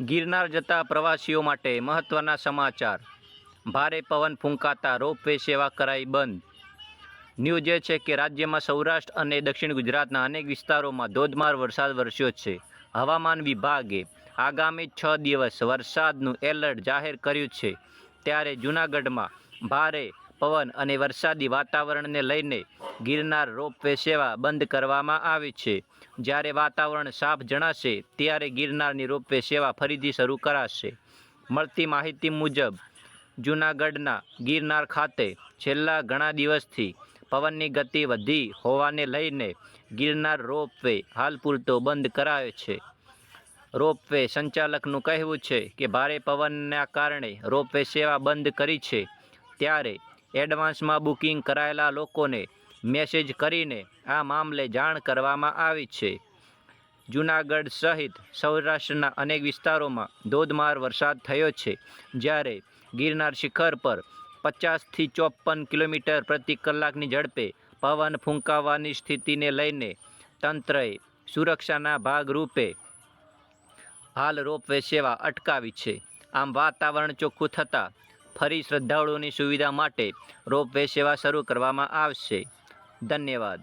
ગિરનાર જતા પ્રવાસીઓ માટે મહત્ત્વના સમાચાર. ભારે પવન ફૂંકાતા રોપવે સેવા કરાઈ બંધ. ન્યૂઝ એ છે કે રાજ્યમાં સૌરાષ્ટ્ર અને દક્ષિણ ગુજરાતના અનેક વિસ્તારોમાં ધોધમાર વરસાદ વરસ્યો છે. હવામાન વિભાગે આગામી છ દિવસ વરસાદનું એલર્ટ જાહેર કર્યું છે. ત્યારે જૂનાગઢમાં ભારે પવન અને વરસાદી વાતાવરણને લઈને ગિરનાર રોપવે સેવા બંધ કરવામાં આવી છે. જ્યારે વાતાવરણ સાફ જણાશે, ત્યારે ગિરનારની રોપવે સેવા ફરીથી શરૂ કરાશે. મળતી માહિતી મુજબ, જૂનાગઢના ગિરનાર ખાતે છેલ્લા ઘણા દિવસથી પવનની ગતિ વધી હોવાને લઈને ગિરનાર રોપવે હાલ પૂરતો બંધ કરાયો છે. રોપવે સંચાલકનું કહેવું છે કે, ભારે પવનના કારણે રોપવે સેવા બંધ કરી છે. ત્યારે એડવાન્સમાં બુકિંગ કરાયેલા લોકોને મેસેજ કરીને આ મામલે જાણ કરવામાં આવી છે. જૂનાગઢ સહિત સૌરાષ્ટ્રના અનેક વિસ્તારોમાં ધોધમાર વરસાદ થયો છે, જ્યારે ગિરનાર શિખર પર પચાસથી ચોપન કિલોમીટર પ્રતિ કલાકની ઝડપે પવન ફૂંકાવાની સ્થિતિને લઈને તંત્રએ સુરક્ષાના ભાગરૂપે હાલ રોપવે સેવા અટકાવી છે. આમ વાતાવરણ ચોખ્ખું થતાં ફરી શ્રદ્ધાળુઓની સુવિધા માટે રોપવે સેવા શરૂ કરવામાં આવશે. ધન્યવાદ.